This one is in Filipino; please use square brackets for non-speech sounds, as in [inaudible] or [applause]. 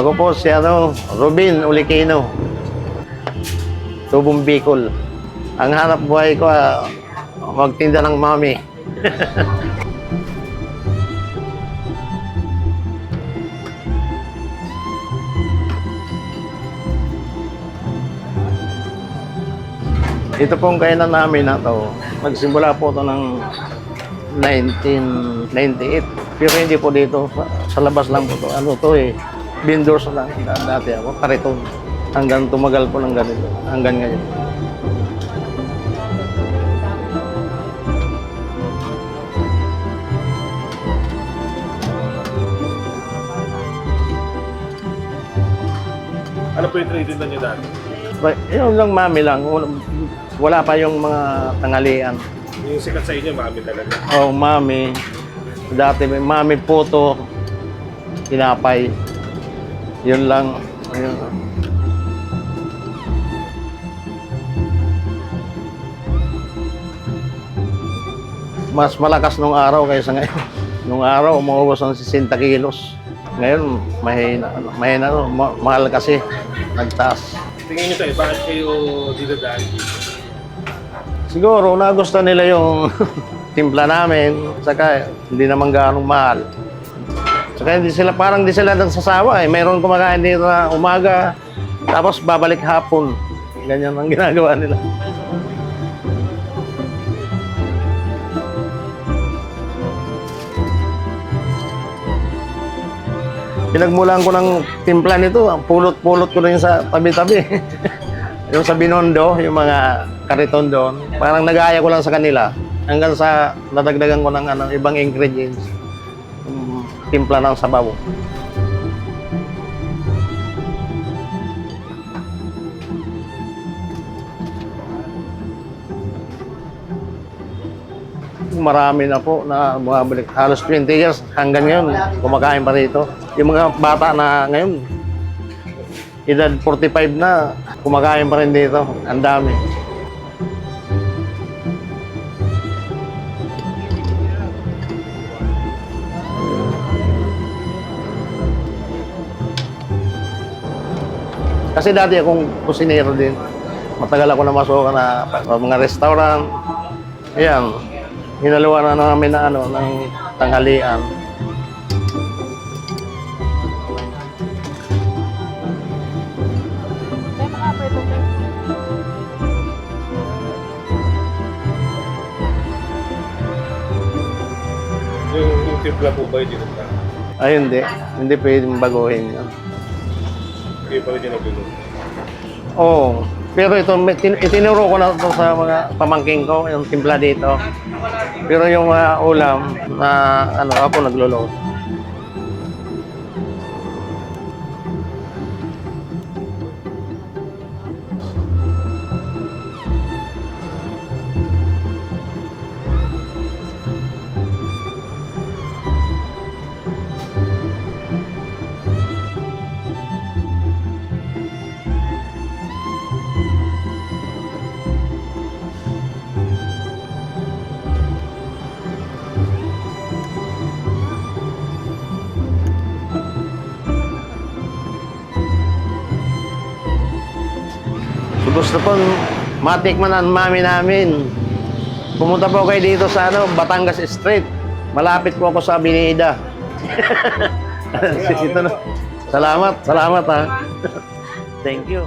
Ako po si ano, Robin Ulikino. Tubong Bicol. Ang hanap buhay ko, ah, magtinda ng mami. [laughs] Ito pong kainan namin na to. Nagsimula po to ng 1998. Pero hindi po dito. Sa, labas lang po to. Ano to eh. Vendors lang da- dati ako. Kariton. Hanggang tumagal po ng ganito. Hanggang ngayon. Ano po yung trade niyo dati? But, yun lang mami lang. Wala- pa yung mga tangalian. Yung sikat sa inyo, mami talaga. Oh, mami. Dati may mami puto. Tinapay. Yun lang. Ayun. Mas malakas nung araw kaysa ngayon. [laughs] Nung araw, umuubos ng 60 kilos. Ngayon, mahina. Mahina, no? Ma- mahal kasi. Nagtaas. Tingin niyo tayo, bakit kayo dito dahil dito? Siguro nagustuhan nila yung [laughs] timpla namin, saka hindi naman gaano mahal. Saka hindi sila, parang hindi sila nagsasawa eh. Mayroon kumakain dito na umaga, tapos babalik hapon. Ganyan ang ginagawa nila. Pinagmulan ko ng timpla nito, ang pulot-pulot ko rin sa tabi-tabi. [laughs] yung sa Binondo, yung mga kariton doon, parang nag-aaya ko lang sa kanila hanggang sa nadagdagan ko ng ano, ibang ingredients. Timpla ng sabaw. Marami na po na bumabalik. Halos 20 years hanggang ngayon, kumakain pa rito. Yung mga bata na ngayon, edad 45 na, kumakain pa rin dito. Ang dami. Kasi dati akong kusinero din. Matagal ako na masukan na sa mga restaurant. Ayan, hinaluan na namin na ano, ng tanghalian. Yung, yung timpla po ba yung ka? Ay, hindi. Hindi pwedeng baguhin yun. Hindi pa rin ginugulo. Oo. Pero ito, itinuro ko na ito sa mga pamangking ko, yung timpla dito. Pero yung mga ulam na ano ako nagluluto. Gusto po matikman ang mami namin. Pumunta po kayo dito sa ano, Batangas Street. Malapit po ako sa. [laughs] Ito na. Salamat, salamat ha. Thank you.